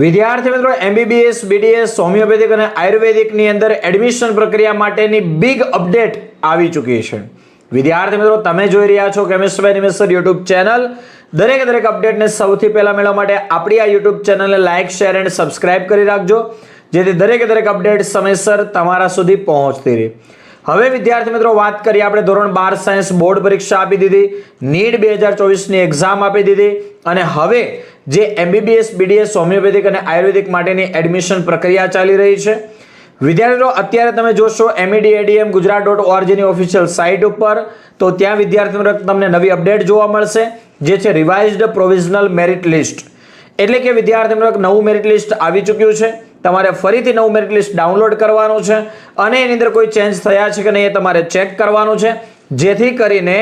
વિદ્યાર્થી મિત્રો MBBS BDS homeopathic અને આયુર્વેદિકની અંદર એડમિશન પ્રક્રિયા માટેની બિગ અપડેટ આવી ચૂકી છે. વિદ્યાર્થી મિત્રો, તમે જોઈ રહ્યા છો કેમિસ્ટ્રી નિમેશ્વર યુટ્યુબ ચેનલ. દરેક દરેક અપડેટને સૌથી પહેલા મેળવવા માટે આપણી આ યુટ્યુબ ચેનલને લાઇક શેર એન્ડ સબસ્ક્રાઇબ કરી રાખજો, જેથી દરેક દરેક અપડેટ સમયસર તમારા સુધી પહોંચતી રહે. હવે વિદ્યાર્થી મિત્રો, વાત કરીએ આપણે ધોરણ બાર સાયન્સ બોર્ડ પરીક્ષા આપી દીધી, નીટ બે હજાર ચોવીસની એક્ઝામ આપી દીધી, અને હવે જે એમબીબીએસ બીડીએસ હોમિયોપેથિક અને આયુર્વેદિક માટેની એડમિશન પ્રક્રિયા ચાલી રહી છે. વિદ્યાર્થીઓ, અત્યારે તમે જોશો MEDADM MED ADM Gujarat dot ઓઆરજીની official site ઉપર. તો ત્યાં વિદ્યાર્થી તમને નવી અપડેટ જોવા મળશે, જે છે રિવાઇઝડ પ્રોવિઝનલ મેરિટ લિસ્ટ એટલે કે વિદ્યાર્થી મિત્રો નવું મેરિટ લિસ્ટ આવી ચૂક્યું છે. તમારે ફરીથી નવું મેરિટ લિસ્ટ ડાઉનલોડ કરવાનું છે અને એની અંદર કોઈ ચેન્જ થયા છે કે નહીં એ તમારે ચેક કરવાનું છે. જેથી કરીને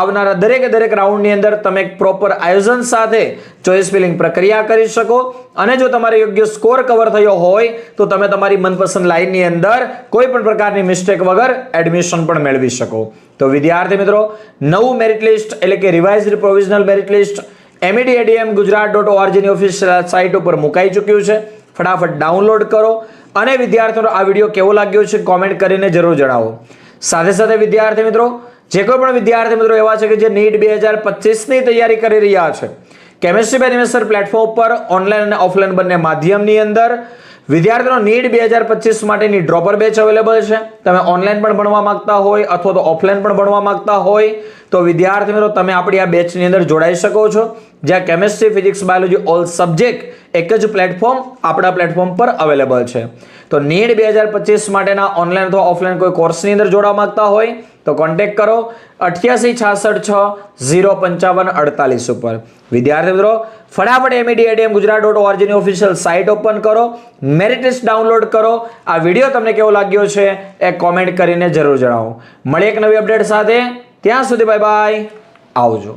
આવનારા દરેકે દરેક રાઉન્ડની અંદર તમે એક પ્રોપર આયોજન સાથે ચોઇસ ફિલિંગ પ્રક્રિયા કરી શકો. અને જો તમારે યોગ્ય સ્કોર કવર થયો હોય, તો તમે તમારી મનપસંદ લાઇનની અંદર કોઈ પણ પ્રકારની મિસ્ટેક વગર એડમિશન પણ મેળવી શકો. તો વિદ્યાર્થી મિત્રો, નવું મેરિટ લિસ્ટ એટલે કે revised provisional merit list MEDADM Gujarat dot ઓઆરજીની official site ઉપર મુકાઈ ચૂક્યું છે. ફટાફટ ડાઉનલોડ કરો. અને વિદ્યાર્થીઓ આ વીડિયો કેવો લાગ્યો છે કોમેન્ટ કરીને જરૂર જણાવો. સાથે સાથે વિદ્યાર્થી મિત્રો જે કોઈ પણ વિદ્યાર્થી મિત્રો એવા છે કે જે નીટ બે હજાર પચીસની તૈયારી કરી રહ્યા છે. કેમેસ્ટ્રી બેનિમેસર પ્લેટફોર્મ પર ઓનલાઈન અને ઓફલાઈન બંને માધ્યમની અંદર વિદ્યાર્થીઓ નીટ બે હજાર પચીસ માટેની ડ્રોપર બેચ અવેલેબલ છે. તમે ઓનલાઈન પણ ભણવા માંગતા હોય અથવા તો ઓફલાઈન પણ ભણવા માંગતા હોય, તો વિદ્યાર્થી મિત્રો તમે આપણી આ બેચની અંદર જોડાઈ શકો છો. જ્યાં chemistry, physics, biology, all subject એક જ પ્લેટફોર્મ આપણા પ્લેટફોર્મ પર અવેલેબલ છે. તો નીટ બે હજાર પચીસ માટેના ઓનલાઈન અથવા ઓફલાઈન કોઈ કોર્સની અંદર જોડાવા માંગતા હોય તો કોન્ટેક્ટ કરો અઠ્યાસી છાસઠ છ, ઝીરો પંચાવન અડતાલીસ ઉપર. વિદ્યાર્થી મિત્રો, ફટાફટ એમઈડીએડીએમ ગુજરાત ડોટ ઓઆરજીની ઓફિશિયલ સાઇટ ઓપન કરો મેરિટ લિસ્ટ ડાઉનલોડ કરો. આ વીડિયો તમને કેવો લાગ્યો છે એ કોમેન્ટ કરીને જરૂર જણાવો. મળી એક નવી અપડેટ સાથે. ત્યાં સુધી બાય બાય આવજો.